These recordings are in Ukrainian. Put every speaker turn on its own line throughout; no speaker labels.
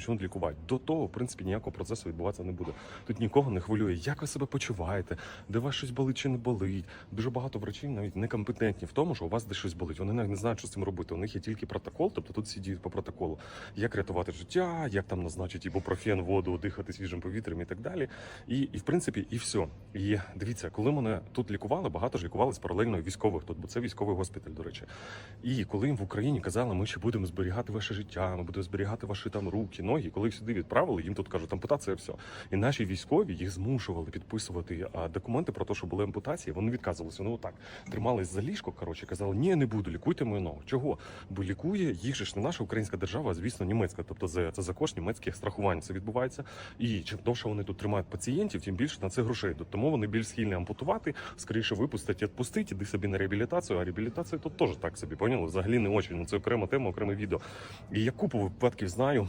почнуть лікувати. До того, в принципі, ніякого процесу відбуватися не буде. Тут нікого не хвилює, як ви себе почуваєте, де вас щось болить чи не болить. Дуже багато врачів навіть некомпетентні в тому, що у вас десь щось болить. Вони навіть не знають, що з цим робити. У них є тільки протокол, тобто тут всі діють по протоколу. Як рятувати життя, як там назначити ібупрофен, воду, дихати свіжим повітрям і так далі. І, і в принципі, і все. І дивіться, коли мене тут лікували, багато ж лікувались паралельно військових тут, бо це військовий госпіталь, до речі. І коли їм в Україні казали, ми ще будемо зберігати ваше життя, ми будемо зберігати ваші там руки, ноги. Коли їх сюди відправили, їм тут кажуть, ампутація все. І наші військові їх змушували підписувати документи про те, що були ампутації. Вони відказувалися. Ну отак тримались за ліжко. Коротше, казали, ні, не буду, лікуйте мою ногу. Чого? Бо лікує їх ж не наша українська держава, а звісно, німецька. Тобто це, це за кошт німецьких страхувань це відбувається. І чим довше вони тут тримають пацієнтів, тим більше на це грошей. Тому вони більш схильні ампутувати, скоріше випустити, відпустити, іди собі на реабілітацію. А реабілітація тут теж так собі поняли. Взагалі не очень. Ну це окрема тема, окреме відео. І я купу випадків знаю.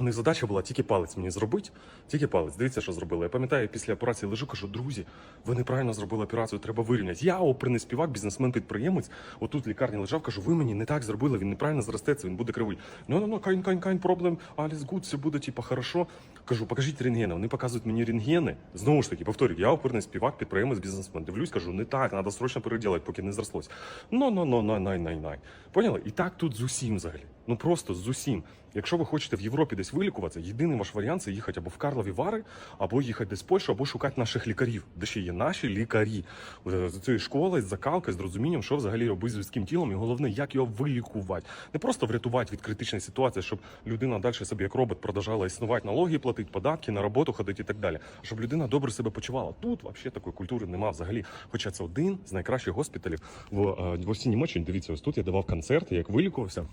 У них задача була тільки палець мені зробити, тільки палець. Дивіться, що зробили. Я пам'ятаю, після операції лежу, кажу, друзі, ви неправильно зробили операцію, треба вирівняти. Я оперний співак, бізнесмен-підприємець. Отут в лікарні лежав, кажу, ви мені не так зробили, він неправильно зростеться, він буде кривий. Ну, ну, ну, кайн, кайн, кайн, проблем, alles good, все буде, типа, хорошо. Кажу, покажіть рентгени. Вони показують мені рентгени. Знову ж таки, повторюю, я оперний співак, підприємець, бізнесмен. Дивлюсь, кажу, не так, треба срочно переділати, поки не зрослось. Ну, ну, ну, най, най, най, най. Поняли? І так тут з усім взагалі. Ну просто з усім. Якщо ви хочете в Європі десь вилікуватися, єдиний ваш варіант це їхати або в Карлові Вари, або їхати десь в Польщу, або шукати наших лікарів, де ще є наші лікарі Е, з цієї школи, з закалки, з розумінням, що взагалі робити з людським тілом, і головне, як його вилікувати. Не просто врятувати від критичної ситуації, щоб людина далі собі як робот продовжала існувати, налоги платити, податки, на роботу ходити і так далі. Щоб людина добре себе почувала. Тут взагалі такої культури нема взагалі. Хоча це один з найкращих госпіталів в, е, в Німеччині. Дивіться, ось тут я давав концерти, як вилікувався.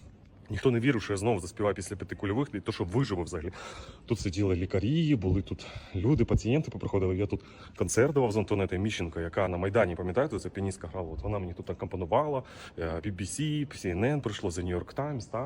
Ніхто не вірив, що я знову заспіваю після п'яти кульових, то, що виживу взагалі. Тут сиділи лікарі, були тут люди, пацієнти поприходили. Я тут концерт давав з Антонетою Міщенко, яка на Майдані, пам'ятаєте, це піаністка грала. От вона мені тут акомпонувала, е, BBC, CNN прийшло, The New York Times, так.